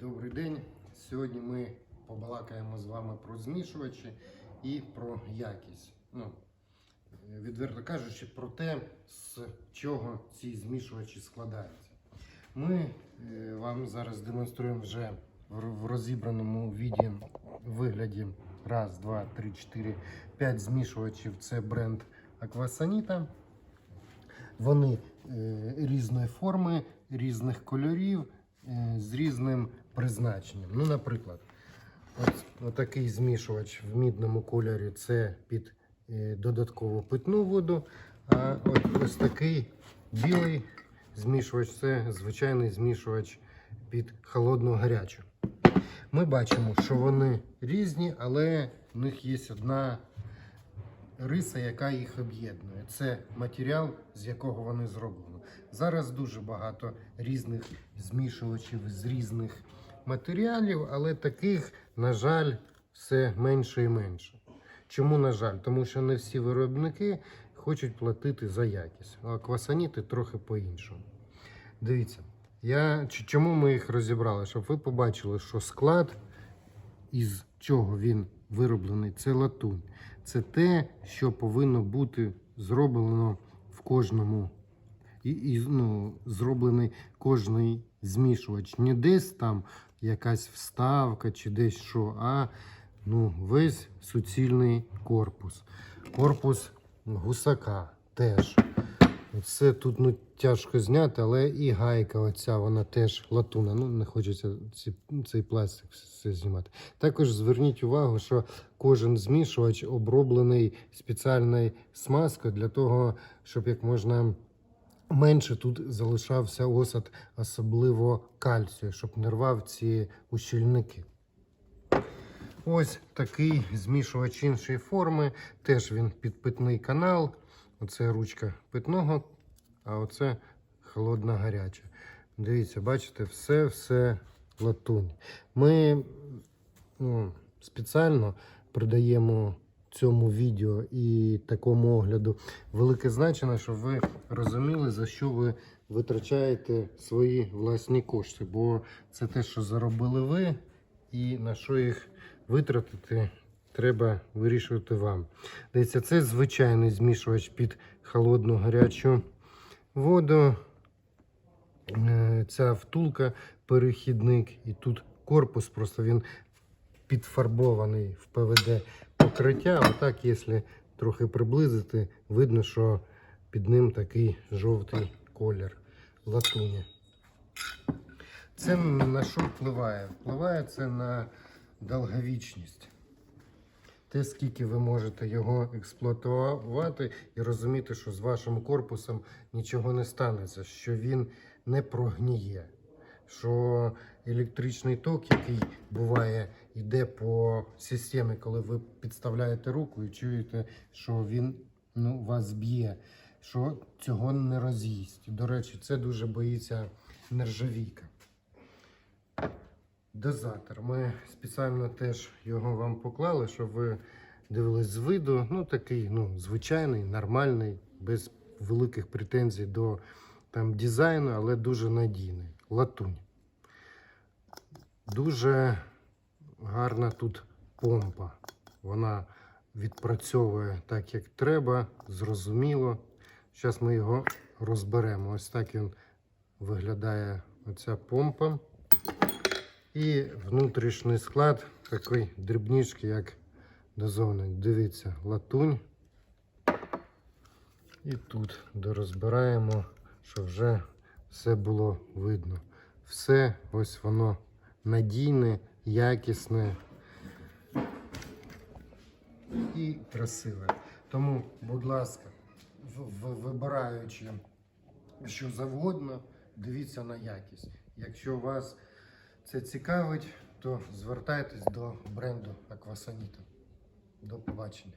Добрий день. Сьогодні ми побалакаємо з вами про змішувачі і про якість. Ну, відверто кажучи, про те, з чого ці змішувачі складаються. Ми е, вам зараз демонструємо вже в розібраному віді вигляді раз, два, три, чотири, п'ять змішувачів. Це бренд Aquasanita. Вони е, різної форми, різних кольорів, е, з різним призначенням. Ну, наприклад, от, отакий змішувач в мідному кольорі це під е, додаткову питну воду. А от ось такий білий змішувач це звичайний змішувач під холодну гарячу. Ми бачимо, що вони різні, але в них є одна риса, яка їх об'єднує. Це матеріал, з якого вони зроблені. Зараз дуже багато різних змішувачів з різних матеріалів, але таких, на жаль, все менше і менше. Чому, на жаль? Тому що не всі виробники хочуть платити за якість, а квасаніти трохи по-іншому. Дивіться, я, чому ми їх розібрали? Щоб ви побачили, що склад, із чого він вироблений, це латунь. Це те, що повинно бути зроблено в кожному. І, і ну, зроблений кожний змішувач. Не десь там якась вставка чи десь що, а ну, весь суцільний корпус. Корпус гусака теж. Це тут ну, тяжко зняти, але і гайка оця, вона теж латуна. Ну, не хочеться ці, цей пластик все знімати. Також зверніть увагу, що кожен змішувач оброблений спеціальною смазкою для того, щоб як можна менше тут залишався осад, особливо кальцію, щоб не рвав ці ущільники. Ось такий змішувач іншої форми. Теж він підпитний канал. Оце ручка питного, а оце холодна гаряча. Дивіться, бачите, все-все латунь. Ми ну, спеціально придаємо цьому відео і такому огляду велике значення, щоб ви розуміли, за що ви витрачаєте свої власні кошти. Бо це те, що заробили ви, і на що їх витратити, треба вирішувати вам. Дивіться, це звичайний змішувач під холодну гарячу воду. Е, Ця втулка перехідник, і тут корпус, просто він підфарбований в ПВД покриття. Отак, якщо трохи приблизити, видно, що під ним такий жовтий колір латуні. Це на що впливає? Впливає це на довговічність. Те, скільки ви можете його експлуатувати і розуміти, що з вашим корпусом нічого не станеться, що він не прогніє, що електричний ток, який буває, йде по системі, коли ви підставляєте руку і чуєте, що він ну, вас б'є, що цього не роз'їсть. До речі, це дуже боїться нержавійка. Дозатор. Ми спеціально теж його вам поклали, щоб ви дивились з виду. Ну, такий ну, звичайний, нормальний, без великих претензій до там, дизайну, але дуже надійний. Латунь. Дуже гарна тут помпа. Вона відпрацьовує так, як треба, зрозуміло. Зараз ми його розберемо. Ось так він виглядає оця помпа. І внутрішній склад такий дрібнішки, як дозовник. Дивіться, латунь. І тут дорозбираємо, щоб вже все було видно. Все ось воно надійне, якісне і красиве. Тому, будь ласка, вибираючи що завгодно, дивіться на якість. Якщо вас це цікавить, то звертайтесь до бренду Aquasanita. До побачення.